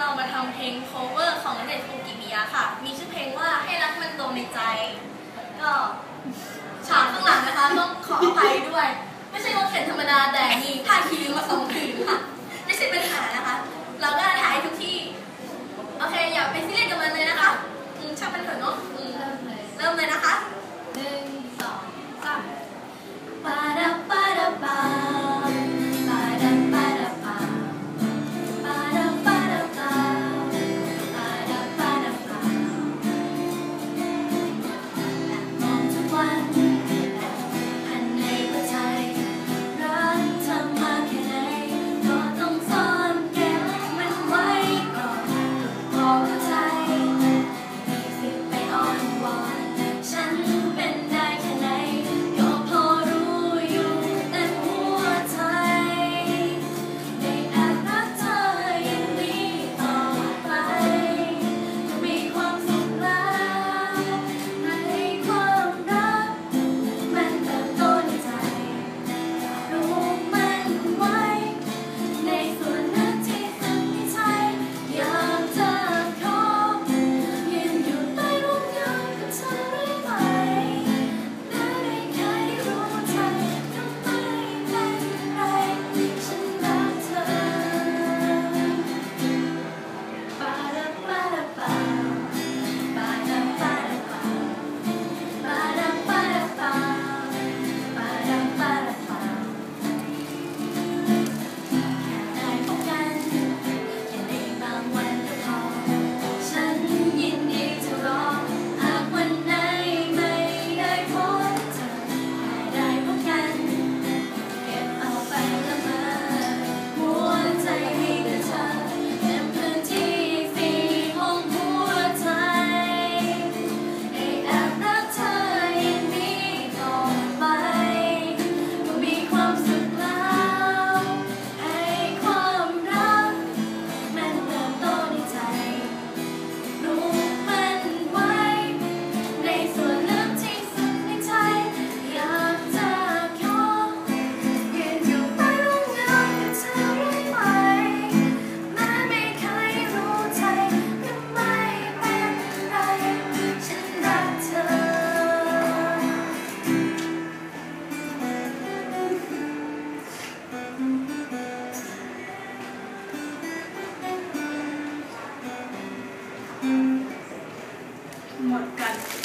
เรามาทำเพลง cover ของณเดชน์คุกิมิยะค่ะ มีชื่อเพลงว่าให้รักมันตรงในใจ Mark.